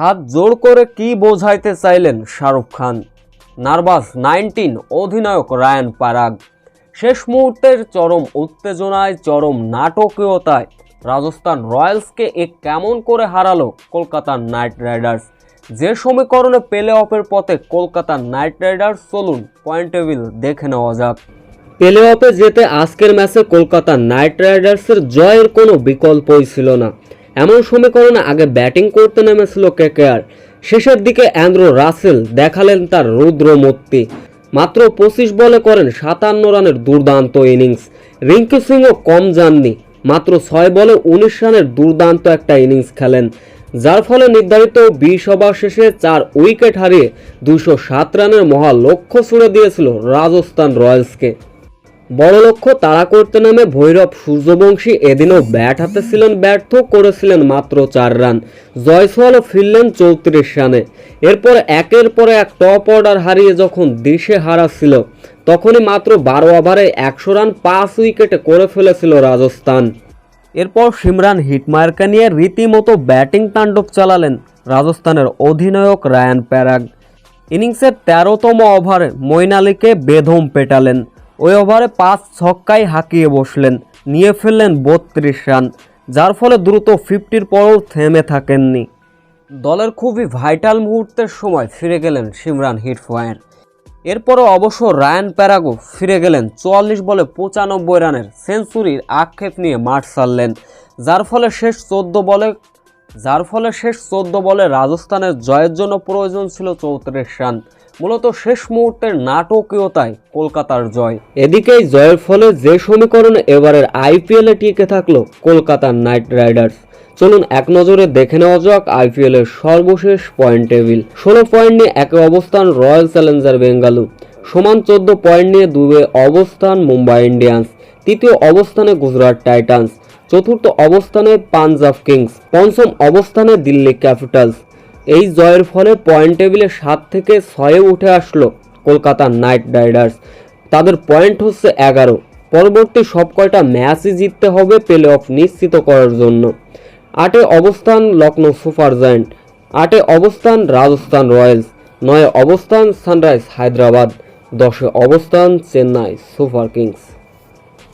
হাত জোর করে কি বোঝাইতে চাইলেন শাহরুখ খান? নার্ভাস নাইনটিন অধিনায়ক রায়ান পারাগ। শেষ মুহূর্তের চরম উত্তেজনায়, চরম নাটকীয়তায় রাজস্থান রয়্যালসকে এ কেমন করে হারালো কলকাতা নাইট রাইডার্স? যে সমীকরণে প্লে অফের পথে কলকাতা নাইট রাইডার্স চলুন পয়েন্ট টেবিল দেখে নেওয়া যাক। প্লে অফে যেতে আজকের ম্যাচে কলকাতা নাইট রাইডার্সের জয়ের কোনো বিকল্পই ছিল না। এমন সমীকরণে আগে ব্যাটিং করতে নেমেছিল কেকেআর। শেষের দিকে অ্যান্ড্রো রাসেল দেখালেন তার রুদ্রমূর্তি। মাত্র পঁচিশ বলে করেন সাতান্ন রানের দুর্দান্ত ইনিংস। রিঙ্কি সিংও কম যাননি। মাত্র ছয় বলে উনিশ রানের দুর্দান্ত একটা ইনিংস খেলেন। যার ফলে নির্ধারিত বিশ ওভার শেষে চার উইকেট হারিয়ে দুশো সাত রানের মহা লক্ষ্য ছুড়ে দিয়েছিল রাজস্থান রয়্যালসকে। বড় লক্ষ্য তাড়া করতে নামে ভৈরব সূর্যবংশী এদিনও ব্যাট হাতে ছিলেন ব্যর্থ, করেছিলেন মাত্র চার রান। জয়সওয়ালও ফিরলেন চৌত্রিশ রানে। এরপর একের পর এক টপ অর্ডার হারিয়ে যখন দিশে হারাচ্ছিল তখনই মাত্র বারো ওভারে একশো রান পাঁচ উইকেটে করে ফেলেছিল রাজস্থান। এরপর সিমরান হিটমায়ারকে নিয়ে রীতিমতো ব্যাটিং তাণ্ডব চালালেন রাজস্থানের অধিনায়ক রায়ান প্যারাগ। ইনিংসের তেরোতম ওভারে মঈন আলীকে বেধম পেটালেন। ওই ওভারে পাঁচ ছক্কায় হাঁকিয়ে বসলেন, নিয়ে ফেললেন বত্রিশ রান, যার ফলে দ্রুত ফিফটির পরও থেমে থাকেননি। দলের খুবই ভাইটাল মুহূর্তের সময় ফিরে গেলেন সিমরান হিটফায়ার। এরপরও অবশ্য রায়ান প্যারাগো ফিরে গেলেন চুয়াল্লিশ বলে পঁচানব্বই রানের সেঞ্চুরির আক্ষেপ নিয়ে মাঠ ছাড়লেন যার ফলে শেষ চোদ্দ বলে, যার ফলে শেষ চোদ্দ বলে রাজস্থানের জয়ের জন্য প্রয়োজন ছিল চৌত্রিশ রান। মূলত শেষ মুহূর্তের নাটকীয়তায় কলকাতার জয়। এদিকেই জয়ের ফলে যে সমীকরণে এবারের আইপিএলে টিকে থাকল কলকাতার নাইট রাইডার্স। চলুন এক নজরে দেখে নেওয়া যাক আইপিএল এর সর্বশেষ পয়েন্ট টেবিল। ষোলো পয়েন্ট নিয়ে একে অবস্থান রয়্যাল চ্যালেঞ্জার বেঙ্গালু সমান চোদ্দ পয়েন্ট নিয়ে দুয়ে অবস্থান মুম্বাই ইন্ডিয়ান্স। তৃতীয় অবস্থানে গুজরাট টাইটান্স। চতুর্থ অবস্থানে পাঞ্জাব কিংস। পঞ্চম অবস্থানে দিল্লি ক্যাপিটালস। এই জয়ের ফলে পয়েন্ট টেবিলে সাত থেকে ছয়ে উঠে আসলো কলকাতা নাইট রাইডার্স। তাদের পয়েন্ট হচ্ছে এগারো। পরবর্তী সব কয়টা ম্যাচই জিততে হবে প্লে অফ নিশ্চিত করার জন্য। আটে অবস্থান লখনৌ সুপার জায়েন্ট, আটে অবস্থান রাজস্থান রয়্যালস, নয়ে অবস্থান সানরাইজ হায়দ্রাবাদ, দশে অবস্থান চেন্নাই সুপার কিংস।